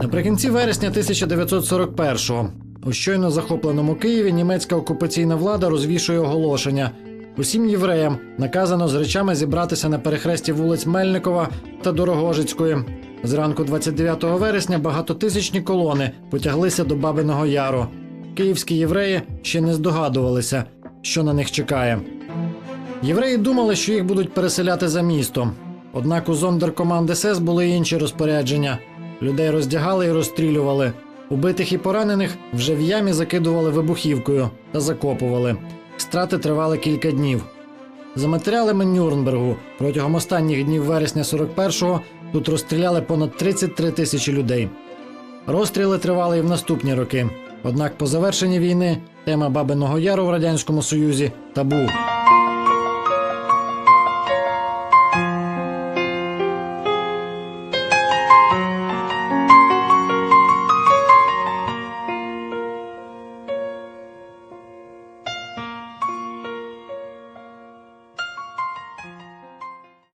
Наприкінці вересня 1941-го у щойно захопленому Києві німецька окупаційна влада розвішує оголошення. Усім євреям наказано з речами зібратися на перехресті вулиць Мельникова та Дорогожицької. Зранку 29 вересня багатотисячні колони потяглися до Бабиного Яру. Київські євреї ще не здогадувалися, що на них чекає. Євреї думали, що їх будуть переселяти за місто. Однак у зондеркоманди СЕС були інші розпорядження. Людей роздягали і розстрілювали. Убитих і поранених вже в ямі закидували вибухівкою та закопували. Страти тривали кілька днів. За матеріалами Нюрнбергу протягом останніх днів вересня 41-го тут розстріляли понад 33 тисячі людей. Розстріли тривали і в наступні роки. Однак по завершенні війни тема Бабиного Яру в Радянському Союзі табу.